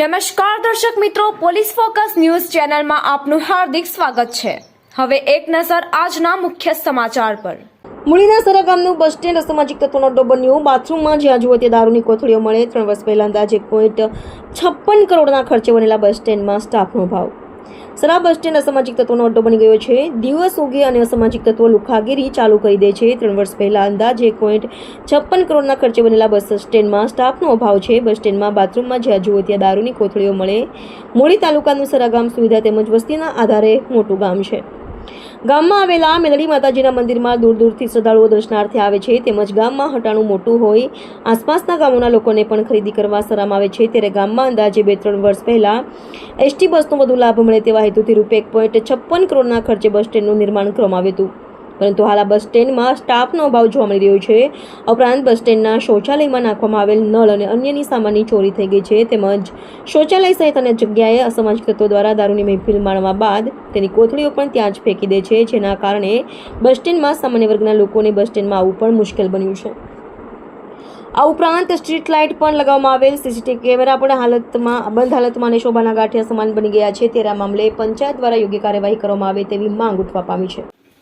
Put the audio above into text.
નમસ્કાર દર્શક મિત્રો, પોલીસ ફોકસ ન્યૂઝ ચેનલમાં આપનું હાર્દિક સ્વાગત છે. હવે એક નજર આજના મુખ્ય સમાચાર પર. મૂળીના સરા ગામનું બસ સ્ટેન્ડ અસામાજિક તત્વોનો અડ્ડો બન્યું બાથરૂમમાં જ્યાં જુઓ તે દારૂની કોથળીઓ મળે, ત્રણ વર્ષ પહેલા અંદાજે પોઈન્ટ છપ્પન કરોડના ખર્ચે બનેલા બસ સ્ટેન્ડમાં સ્ટાફનો ભાવ સરા બસ અસામાજિક તત્વોનો અડ્ડો બની ગયો છે. દિવસ ઉગે અને અસામાજિક તત્વો લુખાગીરી ચાલુ કરી દે છે. ત્રણ વર્ષ પહેલા અંદાજે એક પોઈન્ટ છપ્પન કરોડના ખર્ચે બનેલા બસ સ્ટેન્ડમાં સ્ટાફનો અભાવ છે. બસ સ્ટેન્ડમાં બાથરૂમમાં જ્યાં જુઓ ત્યાં દારૂની કોથળીઓ મળે. મૂળી તાલુકાનું સરા ગામ સુવિધા તેમજ વસ્તીના આધારે મોટું ગામ છે. ગામમાં આવેલા મેલડી માતાજીના મંદિરમાં દૂર દૂરથી શ્રદ્ધાળુઓ દર્શનાર્થે આવે છે, તેમજ ગામમાં હટાણું મોટું હોય. આસપાસના ગામોના લોકોને પણ ખરીદી કરવા સરામ આવે છે. ત્યારે ગામમાં અંદાજે બે ત્રણ વર્ષ પહેલા એસટી બસનો વધુ લાભ મળે તેવા હેતુથી રૂપે એક પોઈન્ટ છપ્પન કરોડના ખર્ચે બસ સ્ટેન્ડનું નિર્માણ કરવામાં આવ્યું હતું. પરંતુ હાલ આ બસ સ્ટેન્ડમાં સ્ટાફનો અભાવ જોવા મળી રહ્યો છે. ઉપરાંત બસ સ્ટેન્ડના શૌચાલયમાં નાખવામાં આવેલ નળ અને અન્યની સામાનની ચોરી થઈ ગઈ છે. તેમજ શૌચાલય સહિત અન્ય જગ્યાએ અસામાજિક તત્વો દ્વારા દારૂની મહેફિલ માણવા બાદ તેની કોથળીઓ પણ ત્યાં જ ફેંકી દે છે, જેના કારણે બસ સ્ટેન્ડમાં સામાન્ય વર્ગના લોકોને બસ સ્ટેન્ડમાં આવવું પણ મુશ્કેલ બન્યું છે. આ ઉપરાંત સ્ટ્રીટ લાઇટ પણ લગાવવામાં આવેલ. સીસીટીવી કેમેરા પણ હાલતમાં, બંધ હાલતમાં અને શોભાના ગાંઠિયા સમાન બની ગયા છે. આ મામલે પંચાયત દ્વારા યોગ્ય કાર્યવાહી કરવામાં આવે તેવી માંગ ઉઠવા પામી છે.